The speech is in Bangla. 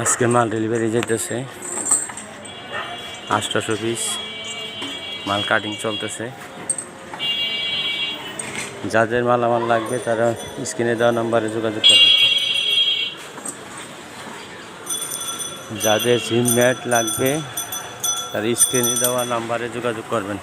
আজকে মাল ডেলিভারি যেতেছে আটশো পিস মাল কাটিং চলতেছে। যাদের মাল আমার লাগবে তারা স্ক্রিনে দেওয়া নাম্বারে যোগাযোগ করবে। যাদের জিম ম্যাট লাগবে, তারা স্ক্রিনে দেওয়া নাম্বারে যোগাযোগ করবেন।